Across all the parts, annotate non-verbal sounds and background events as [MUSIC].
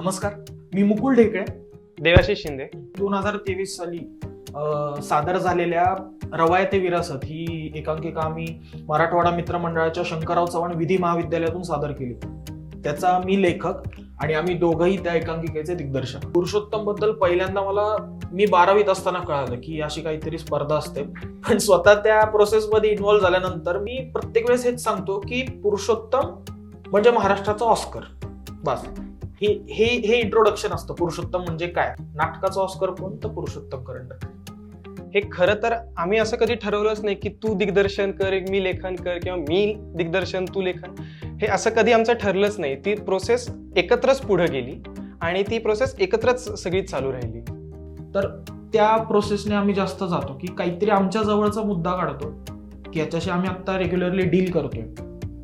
नमस्कार मी मुकुल ढेकळे. देवाशीष शिंदे. दोन हजार तेवीस साली सादर झालेल्या रवाय ते विरासत ही एकांकिका आम्ही मराठवाडा मित्र मंडळाच्या शंकरराव चव्हाण विधी महाविद्यालयातून सादर केली. त्याचा मी लेखक आणि आम्ही दोघंही त्या एकांकिकेचे दिग्दर्शक. पुरुषोत्तमबद्दल पहिल्यांदा मला मी बारावीत असताना कळालं की अशी काहीतरी स्पर्धा असते. पण स्वतः त्या प्रोसेसमध्ये इन्व्हॉल्व्ह झाल्यानंतर मी प्रत्येक वेळेस हेच सांगतो की पुरुषोत्तम म्हणजे महाराष्ट्राचा ऑस्कर. बस. हे हे हे इंट्रोडक्शन असतं. पुरुषोत्तम म्हणजे काय? नाटकाचं ऑस्कर कोण? तर पुरुषोत्तम करंडक. हे खरं तर आम्ही असं कधी ठरवलंच नाही की तू दिग्दर्शन कर मी लेखन कर किंवा मी दिग्दर्शन तू लेखन. हे असं कधी आमचं ठरलंच नाही. ती प्रोसेस एकत्रच पुढे गेली आणि ती प्रोसेस एकत्रच सगळी चालू राहिली. तर त्या प्रोसेसने आम्ही जास्त जातो की काहीतरी आमच्या जवळचा मुद्दा काढतो की याच्याशी आम्ही आता रेग्युलरली डील करतोय.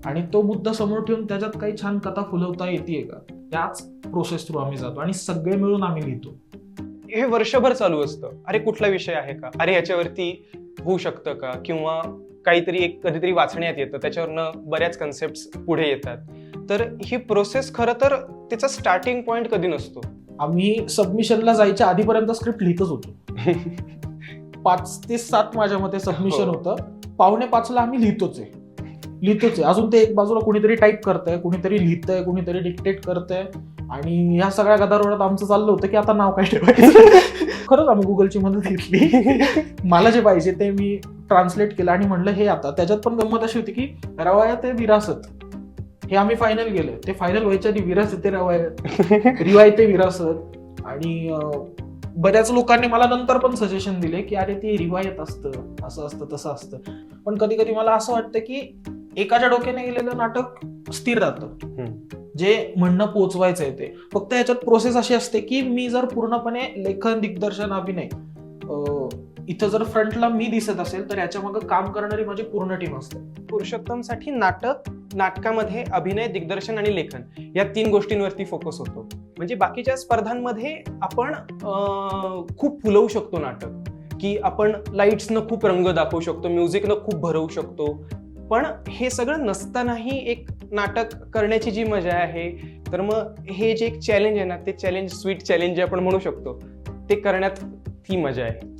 आणि तो मुद्दा समोर ठेवून त्याच्यात काही छान कथा फुलवता येते का? त्याच प्रोसेस थ्रू आम्ही जातो आणि सगळे मिळून आम्ही लिहितो. हे वर्षभर चालू असतं. अरे कुठला विषय आहे का? अरे याच्यावरती होऊ शकतं का? किंवा काहीतरी एक कधीतरी वाचण्यात येतं. त्याच्यावरनं बऱ्याच कन्सेप्ट पुढे येतात. तर ही प्रोसेस खरं तर त्याचा स्टार्टिंग पॉइंट कधी नसतो. आम्ही सबमिशनला जायच्या आधीपर्यंत स्क्रिप्ट लिहितच होतो. [LAUGHS] पाच ते सात माझ्या मते सबमिशन हो. होतं. पावणे पाचला आम्ही लिहितोच आहे. लिहितोच आहे. अजून ते एक बाजूला कुणीतरी टाईप करतंय कुणीतरी लिहितंय कुणीतरी डिक्टेट करतंय. आणि ह्या सगळ्या गदारोळात आमचं चाललं होतं की आता नाव काय ठेवायचं? [LAUGHS] खरंच आम्ही गुगलची मदत घेतली. [LAUGHS] मला जे पाहिजे ते मी ट्रान्सलेट केलं आणि म्हणलं हे आता. त्याच्यात पण गंमत अशी होती की रवाया ते विरासत. हे आम्ही फायनल गेलं ते फायनल व्हायच्या आधी विरासत ते रवायत [LAUGHS] रिवाय ते विरासत. आणि बऱ्याच लोकांनी मला नंतर पण सजेशन दिले की अरे ते रिवायत असतं. असं असतं तसं असतं. पण कधी कधी मला असं वाटतं की एकाच्या डोक्याने गेलेलं नाटक स्थिर राहतं. जे म्हणणं पोचवायचं आहे ते. फक्त याच्यात प्रोसेस अशी असते की मी जर पूर्णपणे लेखन दिग्दर्शन अभिनय इथं जर फ्रंटला मी दिसत असेल तर याच्या मागे काम करणारी माझी पूर्ण टीम असते. पुरुषोत्तमसाठी नाटक नाटकामध्ये अभिनय दिग्दर्शन आणि लेखन या तीन गोष्टींवरती फोकस होतो. म्हणजे बाकीच्या स्पर्धांमध्ये आपण खूप फुलवू शकतो नाटक. की आपण लाईट्सनं खूप रंग दाखवू शकतो म्युझिकनं खूप भरवू शकतो पण हे सगळं नसतानाही एक नाटक करण्याची जी मजा आहे तर मग हे जे एक चॅलेंज आहे ना ते चॅलेंज स्वीट चॅलेंज आपण म्हणू शकतो ते करण्यात ती मजा आहे.